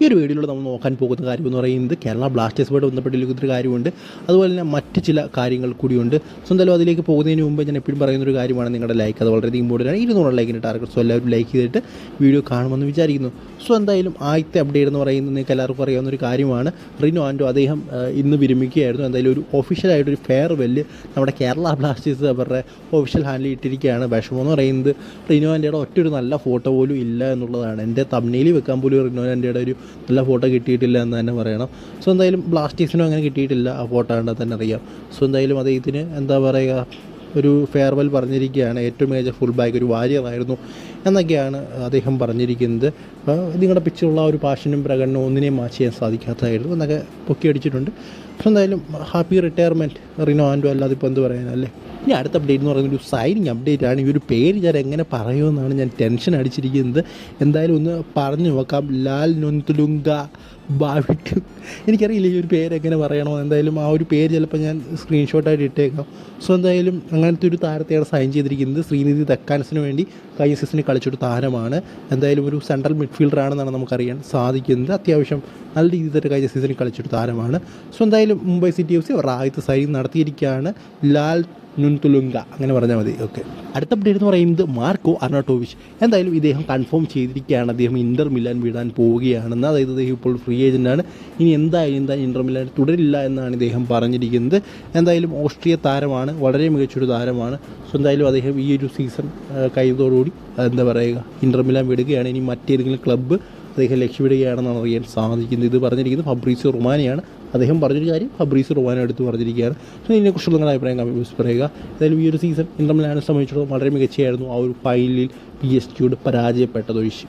ഈ ഒരു വീഡിയോയിലൂടെ നമ്മൾ നോക്കാൻ പോകുന്ന കാര്യം എന്ന് പറയുന്നത് കേരള ബ്ലാസ്റ്റേഴ്സുമായിട്ട് ബന്ധപ്പെട്ടിരിക്കുന്ന ഒരു കാര്യമുണ്ട്. അതുപോലെ തന്നെ മറ്റ് ചില കാര്യങ്ങൾ കൂടിയുണ്ട്. സോ എന്തായാലും അതിലേക്ക് പോകുന്നതിന് മുമ്പ് ഞാൻ എപ്പോഴും പറയുന്ന ഒരു കാര്യമാണ് നിങ്ങളുടെ ലൈക്ക് അത് വളരെയധികം ഇമ്പോർട്ടന്റ് ആണ്. ഇരുന്നൂറ് ലൈക്കിന്റെ ടാർഗറ്റ് സോ എല്ലാവരും ലൈക്ക് ചെയ്തിട്ട് വീഡിയോ കാണുമെന്ന് വിചാരിക്കുന്നു. സോ എന്തായാലും ആദ്യത്തെ അപ്ഡേറ്റ് എന്ന് പറയുന്നത് നിങ്ങൾക്ക് എല്ലാവർക്കും അറിയാവുന്ന ഒരു കാര്യമാണ്. റിനോ ആൻഡോ അദ്ദേഹം ഇന്ന് വിരമിക്കുകയായിരുന്നു. എന്തായാലും ഒരു ഒഫീഷ്യലായിട്ടൊരു ഫെയർ വെല്ല് നമ്മുടെ കേരള ബ്ലാസ്റ്റേഴ്സ് അവരുടെ ഒഫീഷ്യൽ ഹാൻഡിൽ ഇട്ടിരിക്കുകയാണ്. വിഷമം എന്ന് പറയുന്നത് റിനോ ആൻഡിയുടെ ഒറ്റ ഒരു നല്ല ഫോട്ടോ പോലും ഇല്ല എന്നുള്ളതാണ്. എന്റെ തമ്മിൽ വെക്കാൻ പോലും റിനോ ആൻഡിയുടെ ഒരു നല്ല ഫോട്ടോ കിട്ടിയിട്ടില്ല എന്ന് തന്നെ പറയണം. സോ എന്തായാലും ബ്ലാസ്റ്റേഴ്സിനും അങ്ങനെ കിട്ടിയിട്ടില്ല. ആ ഫോട്ടോ കണ്ടാൽ തന്നെ അറിയാം. സോ എന്തായാലും അദ്ദേഹത്തിന് എന്താ പറയുക ഒരു ഫെയർവെൽ പറഞ്ഞിരിക്കുകയാണ്. ഏറ്റവും മികച്ച ഫുൾ ബാക്ക് ഒരു വാരിയറായിരുന്നു എന്നൊക്കെയാണ് അദ്ദേഹം പറഞ്ഞിരിക്കുന്നത്. നിങ്ങളുടെ പിച്ചിലുള്ള ഒരു പാഷനും പ്രകടനവും ഒന്നിനെയും മാച്ച് ചെയ്യാൻ സാധിക്കാത്തതായിരുന്നു എന്നൊക്കെ പൊക്കി അടിച്ചിട്ടുണ്ട് പക്ഷെ എന്തായാലും ഹാപ്പി റിട്ടയർമെന്റ് റിനോ ആൻഡോ അല്ലാതെ ഇപ്പോൾ എന്ത് പറയാനല്ലേ ഇനി അടുത്ത അപ്ഡേറ്റ് എന്ന് പറയുന്നത് ഒരു സൈനിങ് അപ്ഡേറ്റ് ആണ്. ഈ ഒരു പേര് ഞാൻ എങ്ങനെ പറയുമെന്നാണ് ഞാൻ ടെൻഷൻ അടിച്ചിരിക്കുന്നത്. എന്തായാലും ഒന്ന് പറഞ്ഞു നോക്കാം. ലാൽ നൊന്തുലുങ്ക ബാവിട്ട് എനിക്കറിയില്ല ഈ ഒരു പേര് എങ്ങനെ പറയണോ. എന്തായാലും ആ ഒരു പേര് ചിലപ്പോൾ ഞാൻ സ്ക്രീൻഷോട്ടായിട്ട് ഇട്ടേക്കാം. സോ എന്തായാലും അങ്ങനത്തെ ഒരു താരത്തെയാണ് സൈൻ ചെയ്തിരിക്കുന്നത്. ശ്രീനിധി തെക്കാൻസിന് വേണ്ടി കഴിഞ്ഞ സീസണിൽ കളിച്ചൊരു താരമാണ്. എന്തായാലും ഒരു സെൻട്രൽ മിഡ്ഫീൽഡർ ആണെന്നാണ് നമുക്കറിയാൻ സാധിക്കുന്നത്. അത്യാവശ്യം നല്ല രീതിയിൽ തന്നെ കഴിഞ്ഞ സീസണിൽ കളിച്ചൊരു താരമാണ്. സോ എന്തായാലും മുംബൈ സിറ്റി എഫ് സി അവർ ആദ്യത്തെ സൈൻ നടത്തിയിരിക്കുകയാണ്. ലാൽ നുൻതുലുങ്ക. അങ്ങനെ പറഞ്ഞാൽ മതി. ഓക്കെ അടുത്ത അപ്ഡേറ്റ് എന്ന് പറയുന്നത് മാർക്കോ അർണോട്ടോവിച്ച്. എന്തായാലും ഇദ്ദേഹം കൺഫേം ചെയ്തിരിക്കുകയാണ്. അദ്ദേഹം ഇന്റർ മിലാൻ വിടാൻ പോവുകയാണെന്ന്. അതായത് അദ്ദേഹം ഇപ്പോൾ ഫ്രീ ഏജന്റാണ് ഇനി എന്തായാലും എന്താ ഇന്റർ മിലാൻ തുടരില്ല എന്നാണ് ഇദ്ദേഹം പറഞ്ഞിരിക്കുന്നത്. എന്തായാലും ഓസ്ട്രിയ താരമാണ്. വളരെ മികച്ചൊരു താരമാണ്. സോ എന്തായാലും അദ്ദേഹം ഈ ഒരു സീസൺ കഴിയുന്നതോടുകൂടി എന്താ പറയുക ഇന്റർമിലാൻ വിടുകയാണ്. ഇനി മറ്റേതെങ്കിലും ക്ലബ്ബ് അദ്ദേഹം ലക്ഷ്യമിടുകയാണെന്നാണ് അറിയാൻ സാധിക്കുന്നത്. ഇത് പറഞ്ഞിരിക്കുന്നത് ഫബ്രീസിയോ റുമാനിയാണ്. അദ്ദേഹം പറഞ്ഞൊരു കാര്യം ഫബ്രീസിയോ റുമാനോ എടുത്ത് പറഞ്ഞിരിക്കുകയാണ്. സോ ഇതിനെക്കുറിച്ചുള്ള നിങ്ങളുടെ അഭിപ്രായം കമ്മ്യൂസ് പറയുക. എന്തായാലും ഈ ഒരു സീസൺ ഇന്റർമിലാനെ സംബന്ധിച്ചിടത്തോളം വളരെ മികച്ചയായിരുന്നു ആ ഒരു ഫൈനലിൽ പി എസ് ജിയോട് പരാജയപ്പെട്ടതൊഴിച്ച്